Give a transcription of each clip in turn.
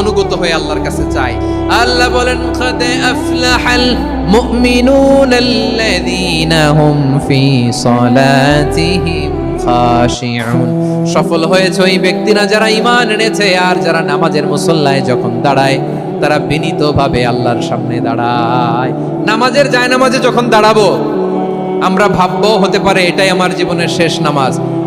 অনুগত হয়ে আল্লাহর কাছে চাই আল্লাহ বলেন, কাদ আফলাহাল মুমিনুন হুম ফি সালাতিহিম খাশিউন। সফল হয়েছে ওই ব্যক্তিরা যারা ঈমান এনেছে আর যারা নামাজের মুসল্লায় যখন দাঁড়ায়, তারা বিনীতভাবে আল্লাহর সামনে দাঁড়ায়। নামাজের যায় নামাজে যখন দাঁড়াবো, আমরা ভাববো হতে পারে এটাই আমার জীবনের শেষ নামাজ।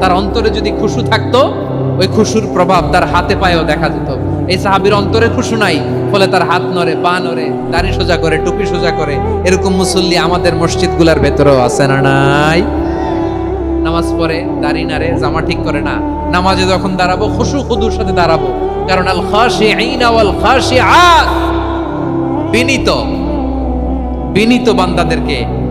তার অন্তরে যদি খুশু থাকতো, ওই খুশুর প্রভাব তার হাতে পায়েও দেখা যেত। এই সাহাবীর অন্তরে খুশু নাই, ফলে তার হাত নড়ে, পা নড়ে, দাড়ি সোজা করে, টুপি সোজা করে, এরকম মুসল্লি আমাদের মসজিদগুলোর ভেতরেও আছে না নাই? নামাজ পড়ে, দাড়ি নাড়ে, জামা ঠিক করে না, নামাজে যখন দাঁড়াবো, খুশু খুদুর সাথে দাঁড়াবো। কারণ আল খাশিঈনা ওয়াল খাশিআত বিনীত বিনীত বান্দাদেরকে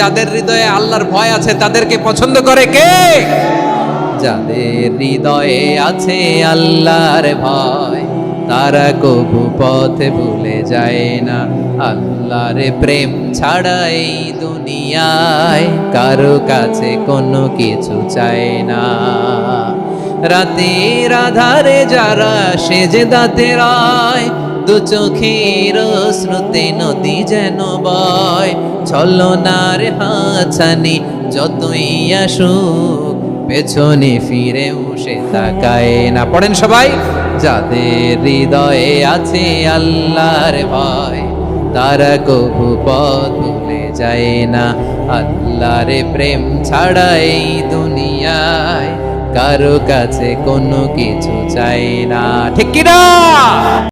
যাদের হৃদয়ে আল্লাহর ভয় আছে, তাদেরকে পছন্দ করে কে? যাদের হৃদয়ে আছে আল্লাহর ভয়, তারা কবু পথে ভুলে যায় না। আল্লাহর প্রেম ছাড়া এই দুনিয়ায় কারও কাছে কোনো কিছু চায় না। রাতের আধারে যারা সেজে দাঁতে রায় দু চোখের শ্রুতে নদী যেন বয়। ছলনার হাছানি যতই আসুক, পেছনে ফিরেও সে তাকায় না। পড়েন সবাই, যাদের হৃদয়ে আছে আল্লাহর ভয়, তারা কবু পথ ভুলে যায় না। আল্লাহর প্রেম ছাড়া এই দুনিয়ায় কারও কাছে কোনো কিছু চাই না। ঠিক কিনা?